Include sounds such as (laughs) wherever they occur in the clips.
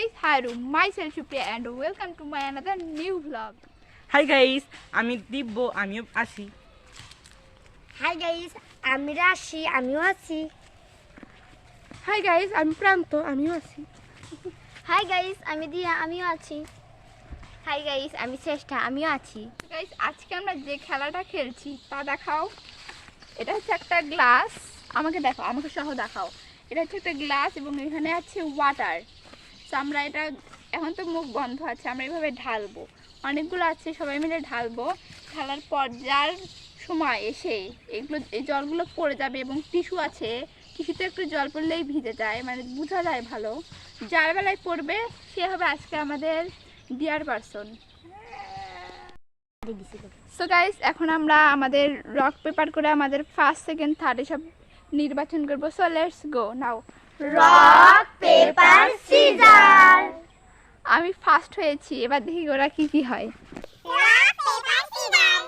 guys, hi to myself Supriya and welcome to my another new vlog. Hi guys আমি দিব্য আমিও আসি। High guys আমি রাশি আমিও আছি। Hi guys, I'm Pranto, আমিও আছি। হাই গাইস আমি দিয়া আমিও আছি। হাই গাইস আমি চেষ্টা আমিও আছি। Guys, আজকে আমরা যে খেলাটা খেলছি তা দেখাও। এটা হচ্ছে একটা গ্লাস আমাকে দেখো আমাকে সহ দেখাও। এটা হচ্ছে একটা গ্লাস এবং এখানে আছে ওয়াটার আমরা এটা এখন তো মুখ বন্ধ আছে, আমরা এইভাবে ঢালবো। অনেকগুলো আছে, সবাই মিলে ঢালবো। ঢালার পর যার সময় এসে এগুলো এই জলগুলো পড়ে যাবে এবং টিস্যু আছে, টিস্যুতে একটু জল পড়লেই ভিজে যায় মানে বোঝা যায় ভালো। যার বেলায় পড়বে, সে হবে আজকে আমাদের ডিয়ার পারসন সো গাইস এখন আমরা আমাদের রক পেপার করে আমাদের ফার্স্ট সেকেন্ড থার্ড এসব নির্বাচন করব। So let's go now rock paper scissor আমি ফার্স্ট হয়েছি এবার দেখি ওরা কি কি হয়। রক পেপার সিজার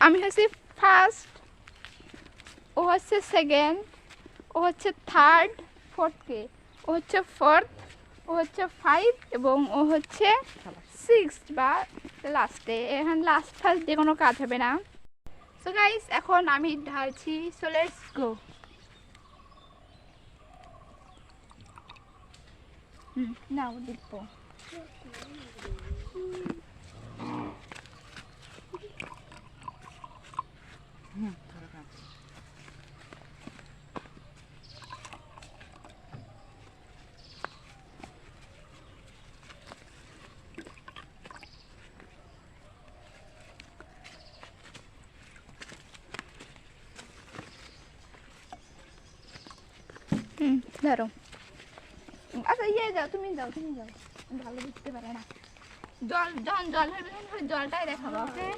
আমি প- ফার্স্ট ও হচ্ছে সেকেন্ড ও হচ্ছে থার্ড ফোর্থ কে। ও হচ্ছে ফোর্থ ও হচ্ছে ফাইভ এবং ও হচ্ছে সিক্স বা লাস্টে এখন লাস্ট ফার্স্ট যে কোনো কাজ হবে না। সো গাইস এখন আমি ঢালছি সো লেটস গো হুম, নাও দেখব হুম ধরো। আচ্ছা ইয়ে যাও তুমি যাও তুমি যাও ভালো বুঝতে পারে না। জল জল জল হবে জলটাই দেখাবো ওকে?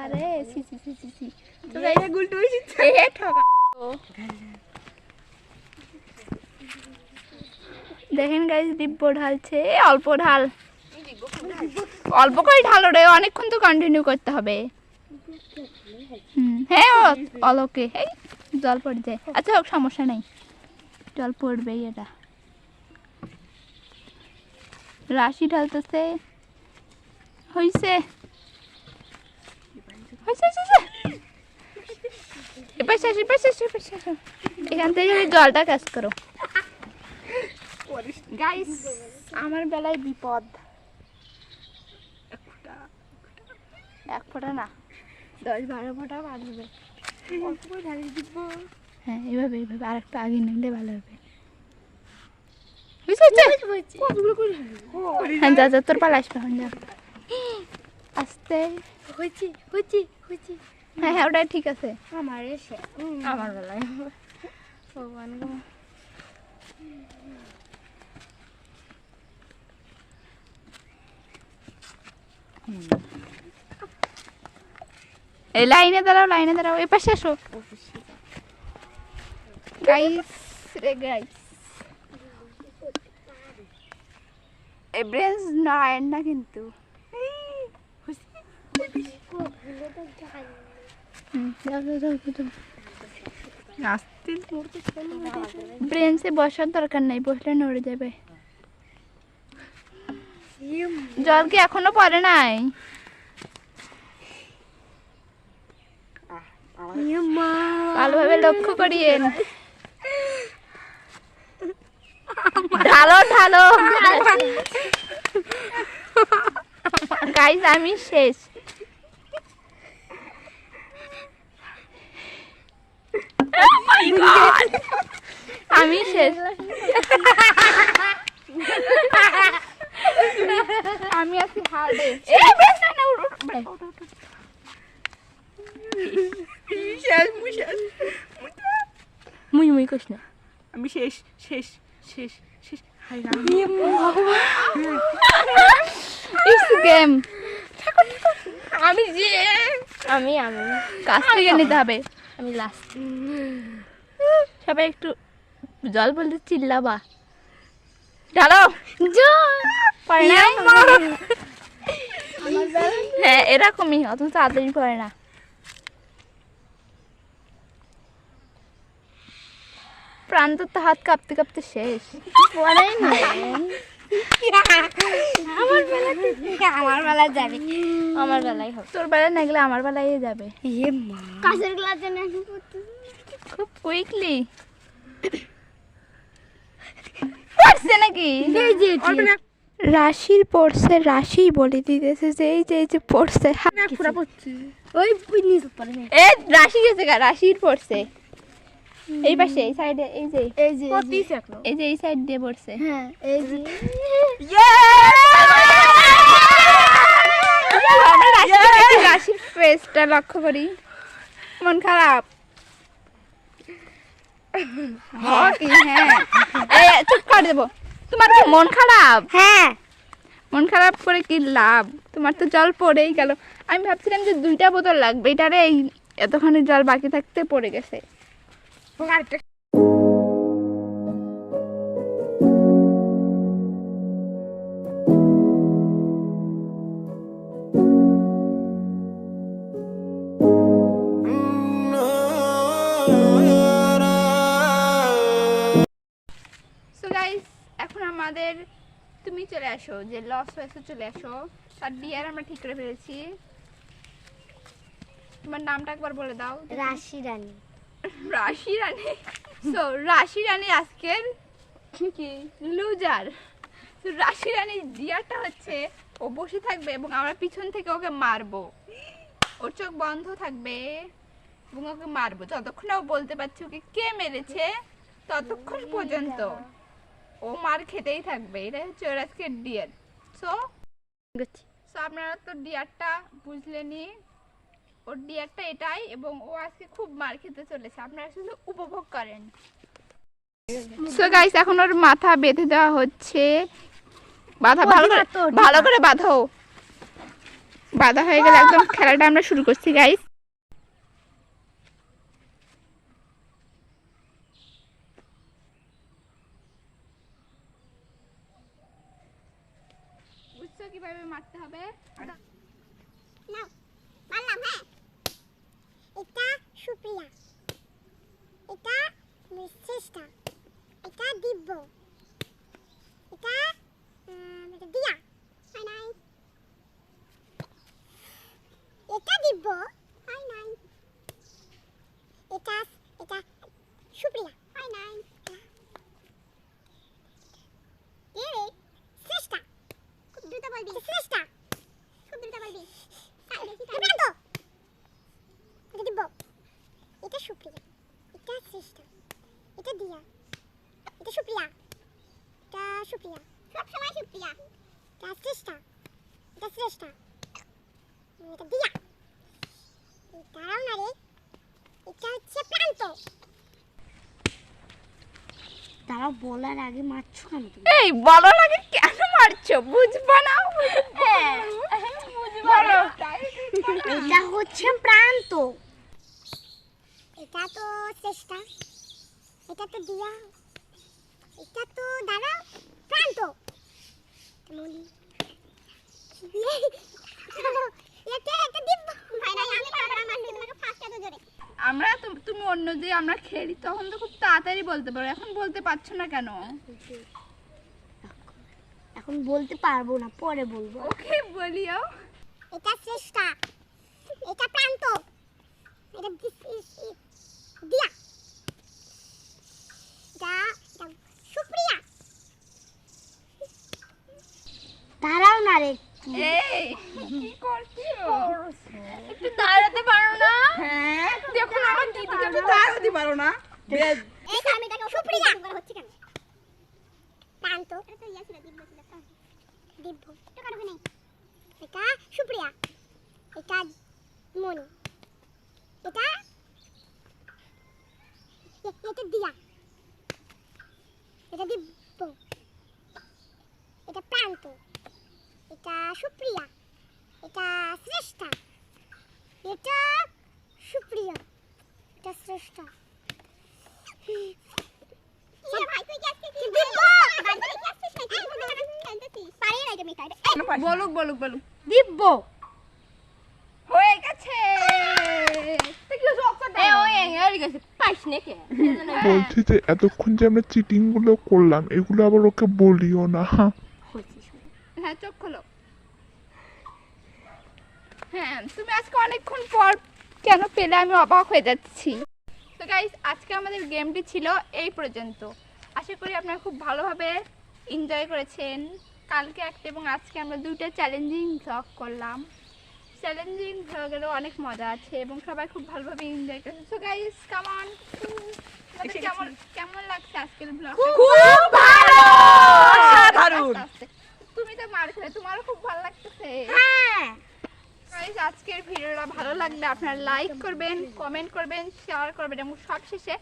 আরে সি সি সি সি সি তো গাইরা গুলটু হইছি এ ঠকা দেখেন গাইস দিব্য ঢালছে। অল্প ঢাল। অল্প করে ঢালো রে অনেকক্ষণ তো কন্টিনিউ করতে হবে। হুম হ্যাঁ অলোকে এই। জল পড়ে যায় আচ্ছা হোক, সমস্যা নেই। জল পড়বেই এটা। রাশি ঢালতেছে। হইছে। এখান থেকে জলটা কাজ করো। আমার বেলায় বিপদ। এক ফোঁটা না, দশ বারো ফোঁটা বাঁধবে হ্যাঁ এইভাবে এইভাবে আর একটু আগে নিলে ভালো হবে। হয়েছে, হয়েছে? হ্যাঁ যা যা তোর পালা আসবে যা। আস্তে। হইছি হইছি হইছি হ্যাঁ হ্যাঁ ওটাই ঠিক আছে। আমার এসে। আমার বেলায়। ভগবান গো। এই লাইনে দাঁড়াও লাইনে দাঁড়াও এ পাশে আসো। গাইস রে গাইস ব্রেঞ্চ না কিন্তু। ব্রেঞ্চে বসার দরকার নাই বসলে নড়ে যাবে। জল কি এখনও পরে নাই? ভালোভাবে লক্ষ্য করিয়েন। ঢালো ঢালো। গাইজ আমি শেষ। Oh my God! আমি শেষ। আমি আছি হার্ডে। শেষ মুই শেষ মুই মুই কইস না আমি শেষ শেষ শেষ শেষ হাই রাম ইটস গেম আমি যে আমি আমি কাছ থেকে নিতে হবে আমি লাস্ট সবাই একটু জল বলতে চিল্লাবা দাঁড়াও জল পড়ে না হ্যাঁ এরকমই অত তাড়াতাড়ি পড়ে না প্রান্ত তো হাত কাঁপতে কাঁপতে শেষ। পড়েই না। আমার বেলা আমার বেলা যাবে। আমার বেলায় হবে। তোর বেলায় না গেলে আমার বেলায় যাবে। মা। কাছের গ্লাস জন্য খুব কুইকলি। পড়ছে নাকি? রাশির পড়ছে রাশি বলে দিতেছে যে এই যে এই যে পড়ছে। না পুরা পড়ছি। ওই এ রাশি গেছে গা রাশির পড়ছে। এই পাশে এই সাইডে এই যে। এই যে এই যে। এই সাইড দিয়ে পড়ছে। হ্যাঁ এই যে। আমরা রাশির ফেসটা লক্ষ্য করি। মন খারাপ। হ্যাঁ। চুপ করে দেবো। তোমার কি মন খারাপ? হ্যাঁ। মন খারাপ করে কি লাভ? তোমার তো জল পড়েই গেল। আমি ভাবছিলাম যে দুইটা বোতল লাগবে। এটারে এই এতখানি জল বাকি থাকতে পড়ে গেছে। আরেকটা এখন আমাদের তুমি চলে আসো, যে লস হয়েছে চলে আসো। তার ডিয়ার আমরা ঠিক করে ফেলেছি। তোমার নামটা একবার বলে দাও। রাশি রানী। রাশি রানী। সো রাশি রানী আজকের কি? লুজার তো রাশি রানীর ডিয়ারটা হচ্ছে ও বসে থাকবে এবং আমরা পিছন থেকে ওকে মারবো। ওর চোখ বন্ধ থাকবে এবং ওকে মারবো। যতক্ষণ ও বলতে পারছে ওকে কে মেরেছে ততক্ষণ পর্যন্ত ও মার খেতেই থাকবে। এটা হচ্ছে ওর আজকের ডিয়ার সো সো আপনারা তো ডিয়ারটা বুঝলেনি ওর ডিয়ারটা এটাই এবং ও আজকে খুব মার খেতে চলেছে। আপনারা শুধু উপভোগ করেন। সো গাইস এখন ওর মাথা বেঁধে দেওয়া হচ্ছে। বাধা ভালো করে ভালো করে বাঁধো। বাধা হয়ে গেলে একদম খেলাটা আমরা শুরু করছি গাইস কীভাবে মারতে হবে? নাও মারলাম হ্যাঁ। সুপ্রিয়া এটা চেষ্টা এটা দিব্য এটা উম, এটা দিয়া হয় নাই এটা দিব্য হয় নাই এটা এটা সুপ্রিয়া হয় নাই এ রে চেষ্টা খুব দ্রুত বলবি চেষ্টা খুব দ্রুত বলবি বিভ্রান্ত এটা দিব্য এটা সুপ্রিয়া এটা চেষ্টা এটা দিয়া এটা সুপ্রিয়া এটা সুপ্রিয়া সব সময় সুপ্রিয়া এটা চেষ্টা এটা শ্রেষ্ঠা এটা দিয়া দাঁড়াও না রে এটা হচ্ছে প্রান্ত দাঁড়াও বলার আগে মারছো কেন তুমি? এই বলো লাগে কেন মারছো? বুঝব না? হ্যাঁ এটা হচ্ছে প্রান্ত। এটা তো চেষ্টা। এটা তো দিয়া। এটা তো দাঁড়া প্রান্ত। মনি আমরা তুমি অন্য যে আমরা খেলি তখন তো খুব তাড়াতাড়ি বলতে পারো। এখন বলতে পারছ না কেন? এখন বলতে পারব না পরে বলব। ওকে বলিও। এটা চেষ্টা এটা প্রান্ত। এটা দিয়া। এটা সুপ্রিয়া। দাঁড়াও না রে। এই। কি করছ একটু দাঁড়াতে পারো না? হ্যাঁ? দেখুন আমার দিদি তুমি দাঁড়াতে পারো না। এই স্বামীটাকে সুপ্রিয়া। হচ্ছে কেন? প্রান্ত এটা তো ইয়া ছিল দিব্য ছিল প্রান্ত। দিব্য। এটা কারও নেই এটা সুপ্রিয়া। এটা মনি। এটা এটা দিয়া। এটা দিব্য। এটা প্রান্ত এটা সুপ্রিয়া এটা শ্রেষ্ঠা এটা সুপ্রিয়া এটা শ্রেষ্ঠা। বলুক বলুক বলুক। দিব্য। হয়ে গেছে। (laughs) বলছি যে এতক্ষণ যে আমরা চিটিংগুলো করলাম এগুলো আবার ওকে বলিও না। হ্যাঁ চোখ খোলো। হ্যাঁ তুমি আজকে অনেকক্ষণ পর কেন পেলে? আমি অবাক হয়ে যাচ্ছি। তো গাইস আজকে আমাদের গেমটি ছিল এই পর্যন্ত। আশা করি আপনারা খুব ভালোভাবে এনজয় করেছেন। কালকে একটা এবং আজকে আমরা দুইটা চ্যালেঞ্জিং ভ্লগ করলাম। চ্যালেঞ্জিং ভ্লগেরও অনেক মজা আছে এবং সবাই খুব ভালোভাবে এনজয় করেছে। সো গাইস কামন কেমন কেমন লাগছে আজকের ব্লগ খুব ভালো! ভালো লাগলে আপনারা লাইক করবেন কমেন্ট করবেন শেয়ার করবেন এবং সবশেষে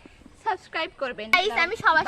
সাবস্ক্রাইব করবেন। আমি সবাই